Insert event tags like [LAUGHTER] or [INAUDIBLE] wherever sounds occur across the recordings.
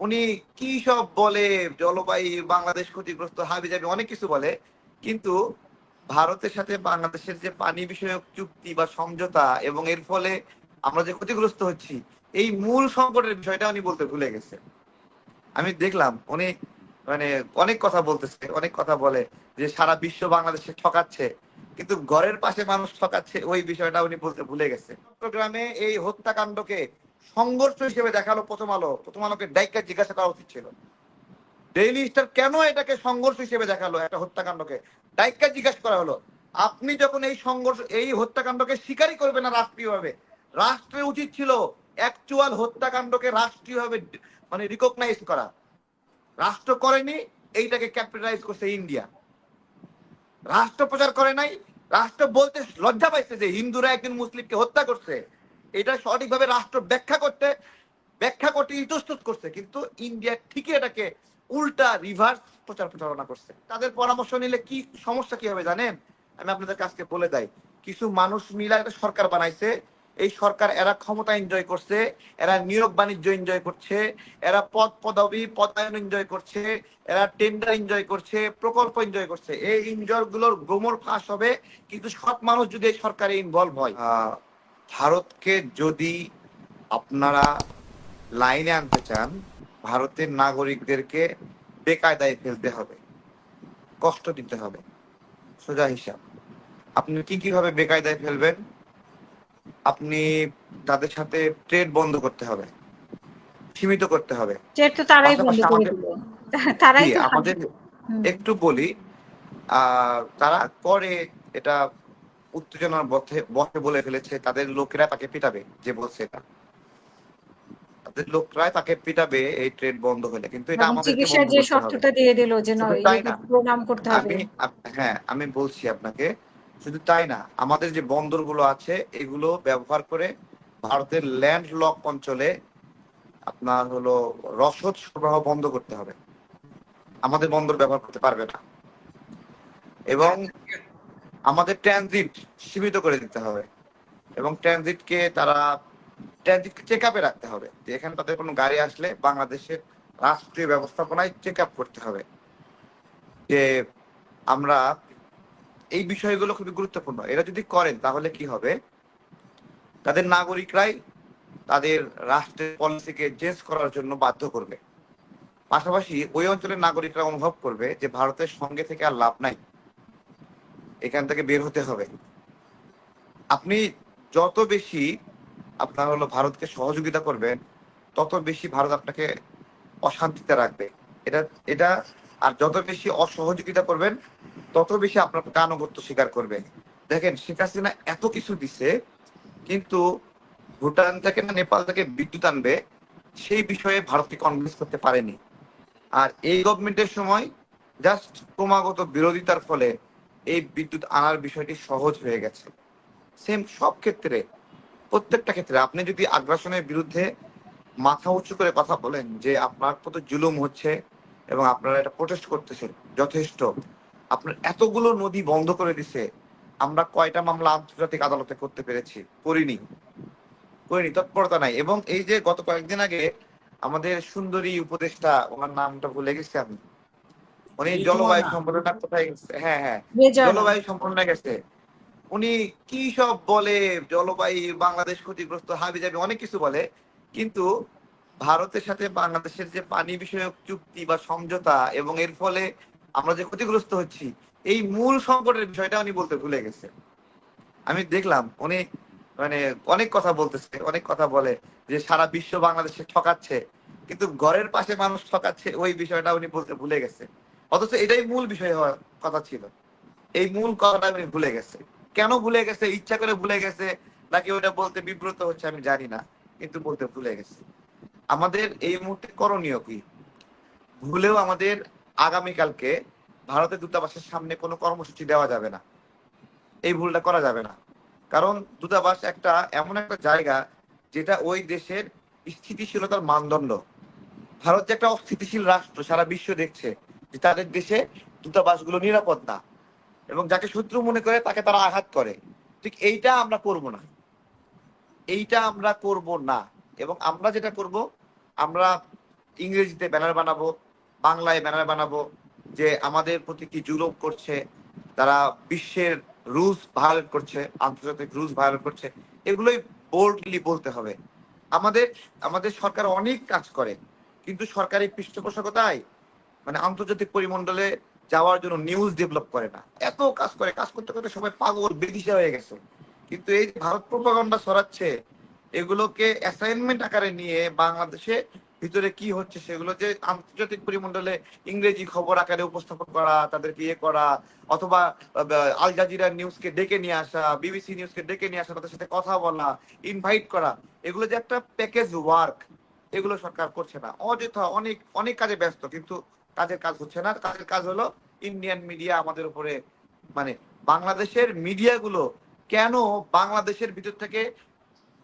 উনি কি সব বলে, জলবায়ু, বাংলাদেশ ক্ষতিগ্রস্ত, হাবি যাবি অনেক কিছু বলে। কিন্তু ভারতের সাথে বাংলাদেশের যে পানি বিষয়ক চুক্তি বা সমঝোতা এবং এর ফলে আমরা যে ক্ষতিগ্রস্ত হচ্ছি, এই মূল সংকটের বিষয়টা উনি বলতে ভুলে গেছে। আমি দেখলাম উনি মানে অনেক কথা বলতেছে, অনেক কথা বলে যে সারা বিশ্ব বাংলাদেশে ঠকাচ্ছে, কিন্তু ঘরের পাশে মানুষ ঠকাচ্ছে, ওই বিষয়টা উনি বলতে ভুলে গেছে। চট্টগ্রামে এই হত্যাকাণ্ডকে সংঘর্ষ হিসেবে দেখাল প্রথম আলো। প্রথম আলোকে ডাইকা জিজ্ঞাসা করা উচিত ছিল। ডেইলি স্টার কেন এটাকে সংঘর্ষ হিসেবে দেখাল একটা হত্যাকাণ্ডকে? ডাইকা জিজ্ঞাসা করা হলো, আপনি যখন এই সংঘর্ষ, এই হত্যাকাণ্ডকে স্বীকারই করবেন না রাষ্ট্রীয়ভাবে? রাষ্ট্রের উচিত ছিল অ্যাকচুয়াল হত্যাকাণ্ডকে রাষ্ট্রীয়ভাবে মানে রিকগনাইজ করা। রাষ্ট্র করেনি, এইটাকে ক্যাপিটালাইজ করছে ইন্ডিয়া। রাষ্ট্র প্রচার করে নাই, রাষ্ট্র বলতে লজ্জা পাইছে যে হিন্দুরা একজন মুসলিমকে হত্যা করছে। এটা সঠিকভাবে রাষ্ট্র ব্যাখ্যা করতে ব্যাখ্যা করতে ইতস্তত করছে, কিন্তু ইন্ডিয়া ঠিকই এটাকে উল্টা রিভার্স প্রচার প্রচারণা করছে। তাদের পরামর্শ নিলে কি সমস্যা কি হবে জানেন? আমি আপনাদের কাছকে বলে দেই, কিছু মানুষ মিলা একটা সরকার বানাইছে, এই সরকার এরা ক্ষমতা এনজয় করছে, এরা নিয়োগ বাণিজ্য এনজয় করছে, এরা পদ পদবি, পদায়ন এনজয় করছে, এরা টেন্ডার এনজয় করছে, প্রকল্প এনজয় করছে। এই এনজয়গুলোর গোমর ফাঁস হবে, কিন্তু সৎ মানুষ যদি এই সরকারে ইনভলভ হয়। ভারতকে যদি আপনারা লাইনে আনতে চান ভারতের নাগরিকদেরকে বেকায়দায় ফেলতে হবে কষ্ট দিতে হবে সোজা হিসাব। আপনি কি কীভাবে বেকায়দায় ফেলবেন? আপনি তাদের সাথে ট্রেড বন্ধ করতে হবে সীমিত করতে হবে। ট্রেড তো তারাই বন্ধ করে আমাদের- দিল। [LAUGHS] তারাই আমাদের একটু বলি আহ, তারা করে এটা উত্তেজনার বসে বসে বলে ফেলেছে তাদের লোকেরা তাকে পিটাবে যে বলছে এটা। তাদের লোকরাই তাকে পিটাবে এই ট্রেড বন্ধ হলে। কিন্তু এটা আমাদের চিকিৎসার যে শর্তটা দিয়ে দিল যে নয়। প্রণাম করতে হবে? হ্যাঁ আমি বলছি আপনাকে শুধু তাই না আমাদের যে বন্দরগুলো আছে এগুলো ব্যবহার করে ভারতের ল্যান্ড লক অঞ্চলে আপনার হলো রসদ সরবরাহ বন্ধ করতে হবে। আমাদের বন্দর ব্যবহার করতে পারবে না। এবং আমাদের ট্রানজিট সীমিত করে দিতে হবে। এবং ট্রানজিটকে তারা ট্রানজিটকে চেক আপে রাখতে হবে। যে এখানে তাদের কোনো গাড়ি আসলে বাংলাদেশের রাষ্ট্রীয় ব্যবস্থাপনায় চেক আপ করতে হবে। যে আমরা এই বিষয়গুলো খুবই গুরুত্বপূর্ণ। এরা যদি করেন তাহলে কি হবে? তাদের নাগরিকরাই তাদের রাষ্ট্রের পলিসিকে চেঞ্জ করার জন্য বাধ্য করবে। পাশাপাশি ওই অঞ্চলের নাগরিকরা অনুভব করবে যে ভারতের সঙ্গে থেকে আর লাভ নাই। এখান থেকে বের হতে হবে। আপনি যত বেশি আপনার হলো ভারতকে সহযোগিতা করবেন, তত বেশি ভারত আপনাকে অশান্তিতে রাখবে। এটা এটা, আর যত বেশি অসহযোগিতা করবেন, তত বেশি আপনার প্রতি আনুগত্য স্বীকার করবে। দেখেন, শেখ হাসিনা এত কিছু দিছে, কিন্তু ভুটান থেকে না নেপাল থেকে বিদ্যুৎ আনবে, সেই বিষয়ে ভারতকে কনভিন্স করতে পারেনি। আর এই গভর্নমেন্টের সময় জাস্ট ক্রমাগত বিরোধিতার ফলে এই বিদ্যুৎ আনার বিষয়টি সহজ হয়ে গেছে। সেম সব ক্ষেত্রে, প্রত্যেকটা ক্ষেত্রে আপনি যদি আগ্রাসনের বিরুদ্ধে মাথা উঁচু করে কথা বলেন যে আপনার প্রতি জুলুম হচ্ছে এবং আপনারা এটা প্রোটেস্ট করতেছেন, যথেষ্ট। আপনার এতগুলো নদী বন্ধ করে দিছে, আমরা কয়টা মামলা আন্তর্জাতিক আদালতে করতে পেরেছি? করিনি। করিনি, তৎপরতা নাই। এবং এই যে গত কয়েকদিন আগে আমাদের সুন্দরী উপদেষ্টা, ওনার নামটা ভুলে গেছি আমি। উনি জলবায়ু সম্পাদনা কোথায় হ্যাঁ হ্যাঁ। জলবায়ু সম্পন্ন গেছে। উনি কি সব বলে জলবায়ু বাংলাদেশ ক্ষতিগ্রস্ত হাবি যাবি অনেক কিছু বলে। কিন্তু ভারতের সাথে বাংলাদেশের যে পানি বিষয়ক চুক্তি বা সমঝোতা এবং এর ফলে আমরা যে ক্ষতিগ্রস্ত হচ্ছি এই মূল সংকটের বিষয়টা উনি বলতে ভুলে গেছে। আমি দেখলাম উনি মানে অনেক কথা বলতেছে অনেক কথা বলে যে সারা বিশ্ব বাংলাদেশে ঠকাচ্ছে। কিন্তু ঘরের পাশে মানুষ ঠকাচ্ছে ওই বিষয়টা উনি বলতে ভুলে গেছে। অথচ এটাই মূল বিষয় হওয়ার কথা ছিল। এই মূল কথাটা উনি ভুলে গেছে। কেন ভুলে গেছে? ইচ্ছা করে ভুলে গেছে? নাকি ওটা বলতে বিব্রত হচ্ছে আমি জানি না, কিন্তু বলতে ভুলে গেছে। আমাদের এই মুহূর্তে করণীয় কি? ভুলেও আমাদের আগামীকালকে ভারতের দূতাবাসের সামনে কোনো কর্মসূচি দেওয়া যাবে না। এই ভুলটা করা যাবে না। কারণ দূতাবাস একটা এমন একটা জায়গা যেটা ওই দেশের স্থিতিশীলতার মানদণ্ড। ভারত যে একটা অস্থিতিশীল রাষ্ট্র, সারা বিশ্ব দেখছে। যে তাদের দেশে দূতাবাসগুলো নিরাপদ না এবং যাকে শত্রু মনে করে তাকে তারা আঘাত করে। ঠিক এইটা আমরা করব না। এইটা আমরা করব না। এবং আমরা যেটা করব, আমরা ইংরেজিতে ব্যানার বানাবো, বাংলায় ব্যানার বানাবো যে আমাদের প্রতি কি জুলুম করছে, তারা বিশ্বের রুলস ভায়োলেট করছে, আন্তর্জাতিক রুলস ভায়োলেট করছে, এগুলোই বোল্ডলি বলতে হবে। আমাদের আমাদের সরকার অনেক কাজ করে, কিন্তু সরকারি পৃষ্ঠপোষকতায় মানে আন্তর্জাতিক পরিমণ্ডলে যাওয়ার জন্য নিউজ ডেভেলপ করে না। এত কাজ করে, কাজ করতে করতে সবাই পাগল, বেদিশা হয়ে গেছে। কিন্তু এই ভারত প্রোপাগান্ডা ছড়াচ্ছে, এগুলোকে অ্যাসাইনমেন্ট আকারে নিয়ে বাংলাদেশে ভিতরে কি হচ্ছে সেগুলো যে আন্তর্জাতিক পরিমণ্ডলে ইংরেজি খবর আকারে উপস্থাপন করা, তাদেরকে ইয়ে করা, অথবা আল জাজিরা নিউজকে ডেকে নিয়ে আসা বিবিসি নিউজকে ডেকে নিয়ে আসা, তাদের সাথে কথা বলা ইনভাইট করা, এগুলো যে একটা প্যাকেজ ওয়ার্ক এগুলো সরকার করছে না। অযথা অনেক অনেক কাজে ব্যস্ত। কিন্তু কাজের কাজ হচ্ছে না। কাজের কাজ হলো ইন্ডিয়ান মিডিয়া আমাদের উপরে মানে বাংলাদেশের মিডিয়াগুলো কেন বাংলাদেশের ভিতর থেকে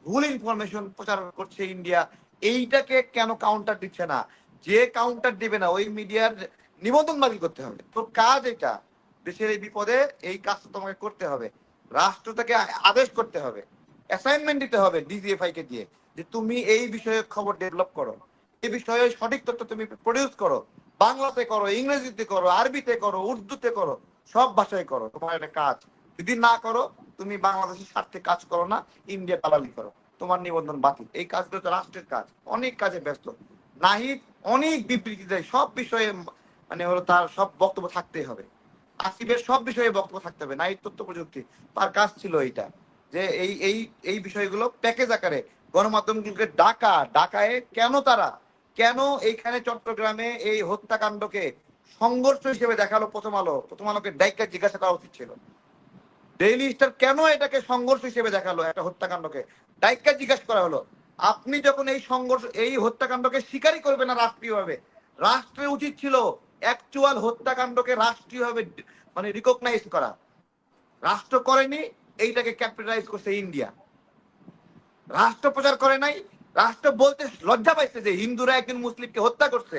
ভুল ইনফরমেশন প্রচার করছে ইন্ডিয়া এইটাকে কেন কাউন্টার দিচ্ছে না? যে কাউন্টার দিবে না, ওই মিডিয়ার নিবন্ধন বাতিল করতে হবে। তোর কাজ এটা, দেশের এই বিপদে এই কাজটা তোমাকে করতে হবে। রাষ্ট্র থেকে আদেশ করতে হবে। অ্যাসাইনমেন্ট দিতে হবে ডিজিএফআই কে দিয়ে, যে তুমি এই বিষয়ে খবর ডেভেলপ করো। এই বিষয়ে সঠিক তথ্য তুমি প্রডিউস করো। বাংলাতে করো, ইংরেজিতে করো, আরবিতে করো, উর্দুতে করো, সব ভাষায় করো। তোমার একটা কাজ। যদি না করো, তুমি বাংলাদেশের স্বার্থে কাজ করো না, ইন্ডিয়া দালালি করো। তোমার নিবন্ধন বাতিল। এই কাজগুলো তো রাষ্ট্রের কাজ। অনেক কাজে ব্যস্ত। নাহিদ অনেক বিবৃতি দেয়। সব বিষয়ে মানে হলো তার সব বক্তব্য থাকতেই হবে। আসিফের সব বিষয়ে বক্তব্য থাকতে হবে। নাহিদ তথ্য প্রযুক্তি। তার কাজ ছিল এইটা, যে এই এই এই বিষয়গুলো প্যাকেজ আকারে গণমাধ্যমগুলোকে ডাকা ডাকায় কেন তারা কেন এইখানে চট্টগ্রামে এই হত্যাকাণ্ডকে সংঘর্ষ হিসেবে দেখাল প্রথম আলো? প্রথম আলোকে ডাইকা জিজ্ঞাসা করা উচিত ছিল। ডেইলি স্টার কেন এটাকে সংঘর্ষ হিসেবে দেখাল একটা হত্যাকাণ্ডকে? ডাইকা জিজ্ঞাসা করা হলো, আপনি যখন এই সংঘর্ষ, এই হত্যাকাণ্ডকে স্বীকারই করবেন না রাষ্ট্রীয়ভাবে? রাষ্ট্রের উচিত ছিল অ্যাকচুয়াল হত্যাকাণ্ডকে রাষ্ট্রীয়ভাবে মানে রিকগনাইজ করা। রাষ্ট্র করেনি, এইটাকে ক্যাপিটালাইজ করছে ইন্ডিয়া রাষ্ট্র প্রচার করে নাই রাষ্ট্র বলতে লজ্জা পাইছে যে হিন্দুরা একজন মুসলিমকে হত্যা করছে।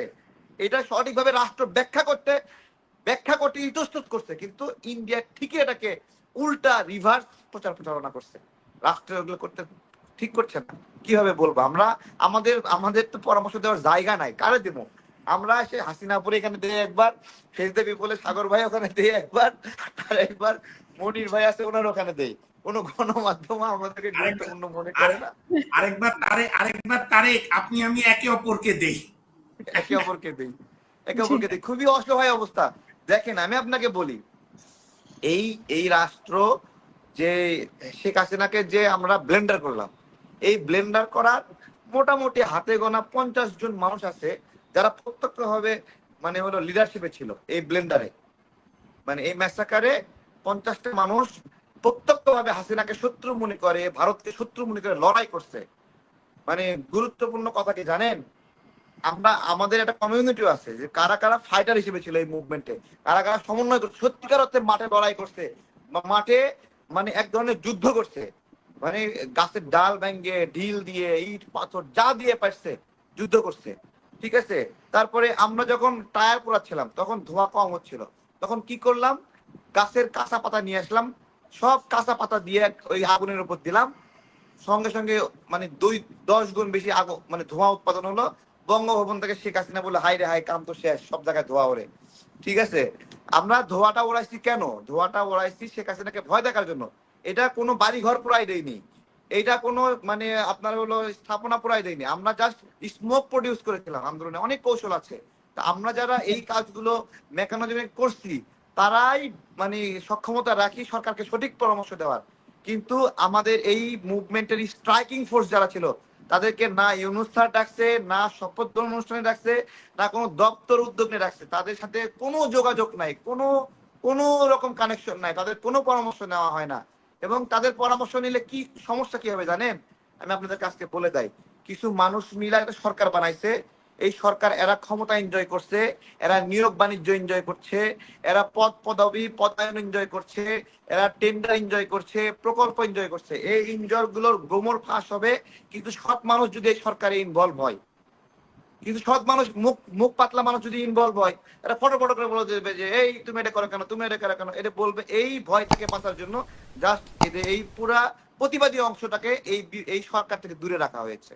এটা সঠিকভাবে রাষ্ট্র ব্যাখ্যা করতে ব্যাখ্যা করতে ইতস্তত করছে, কিন্তু ইন্ডিয়া ঠিকই এটাকে উল্টা রিভার্স প্রচার প্রচারণা করছে। রাষ্ট্র এগুলো করতে ঠিক করছে না। কীভাবে বলব? আমরা, আমাদের আমাদের তো পরামর্শ দেওয়ার জায়গা নাই। কারে দেব? আমরা সে হাসিনাপুরে এখানে দিয়ে একবার শেষ দেবী বলে সাগর ভাই ওখানে দিয়ে একবার, আর একবার মনির ভাই আছে, ওনার ওখানে দেই। কোন গণমাধ্যম আমাদেরকে গুরুত্বপূর্ণ মনে করে না? আরেকবার তারে আরেকবার তারেক আপনি আমি একে অপরকে দেই। একে অপরকে দিই। একে অপরকে দিই। খুবই অসহায় অবস্থা। দেখেন আমি আপনাকে বলি এই এই রাষ্ট্র যে শেখ হাসিনাকে যে আমরা ব্লেন্ডার করলাম এই ব্লেন্ডার করার মোটামুটি হাতে গোনা পঞ্চাশ জন মানুষ আছে যারা প্রত্যক্ষভাবে মানে হলো লিডারশিপে ছিল এই ব্লেন্ডারে। মানে এই ম্যাসাকারে পঞ্চাশটা মানুষ প্রত্যক্ষভাবে হাসিনাকে শত্রু মনে করে, ভারতকে শত্রু মনে করে লড়াই করছে। মানে গুরুত্বপূর্ণ কথা কি জানেন? আমরা, আমাদের একটা কমিউনিটিও আছে যে কারা কারা ফাইটার হিসেবে ছিল এই মুভমেন্টে কারা কারা সমন্বয় করছে, সত্যিকার অর্থে মাঠে লড়াই করছে মাঠে মানে এক ধরনের যুদ্ধ করছে। মানে গাছের ডাল ভেঙ্গে ঢিল দিয়ে, ইট, পাথর যা দিয়ে পারছে, যুদ্ধ করছে। ঠিক আছে? তারপরে আমরা যখন টায়ার পোড়াচ্ছিলাম, তখন ধোঁয়া কম হচ্ছিল। তখন কি করলাম? গাছের কাঁচা পাতা নিয়ে আসলাম সব কাঁচা পাতা দিয়ে ওই আগুনের উপর দিলাম। সঙ্গে সঙ্গে মানে দুই, দশ গুণ বেশি আগো মানে ধোঁয়া উৎপাদন হলো। বঙ্গভবন থেকে শেখ হাসিনা বলে হাই রে হাই কাম তো শেষ, সব জায়গায় ধোঁয়া ওরে ঠিক আছে? আমরা ধোঁয়াটা ওড়াইছি কেন? ধোঁয়াটা ওড়াইছি শেখ হাসিনাকে ভয় দেখার জন্য। এটা কোনো বাড়ি ঘর পুরাই দেয়নি। এটা কোনো মানে আপনার হলো স্থাপনা পুরাই দেয়নি। আমরা জাস্ট স্মোক প্রডিউস করেছিলাম আন্দোলনে। অনেক কৌশল আছে। তা আমরা যারা এই কাজগুলো মেকানিজমে করছি তারাই মানে সক্ষমতা রাখি সরকারকে সঠিক পরামর্শ দেওয়ার। কিন্তু আমাদের এই মুভমেন্টের স্ট্রাইকিং ফোর্স যারা ছিল, তাদেরকে না ইউনুস ডাকছে, না শপথ গ্রহণ অনুষ্ঠানে ডাকছে, না কোনো দপ্তর উদ্যোগ নিয়ে ডাকছে। তাদের সাথে কোনো যোগাযোগ নাই, কোনো কোনো রকম কানেকশন নাই, তাদের কোনো পরামর্শ নেওয়া হয় না। এবং তাদের পরামর্শ নিলে কি সমস্যা কি হবে জানেন? আমি আপনাদের কাছকে বলে দেই, কিছু মানুষ মিলা একটা সরকার বানাইছে এই সরকার এরা ক্ষমতা এনজয় করছে, এরা নিয়োগ বাণিজ্য এনজয় করছে, এরা পদ পদবি, পদায়ন এনজয় করছে, এরা টেন্ডার এনজয় করছে, প্রকল্প এনজয় করছে। এই এনজয়গুলোর গোমর ফাঁস হবে, কিন্তু সৎ মানুষ যদি এই সরকারে ইনভলভ হয়, কিন্তু সৎ মানুষ, মুখ মুখ পাতলা মানুষ যদি ইনভলভ হয়, এরা ফটো ফটো করে বলে দেবে যে, এই, তুমি এটা করো কেন? তুমি এটা করো কেন? এটা বলবে এই ভয় থেকে বাঁচার জন্য জাস্ট এই পুরা প্রতিবাদী অংশটাকে এই এই সরকার থেকে দূরে রাখা হয়েছে।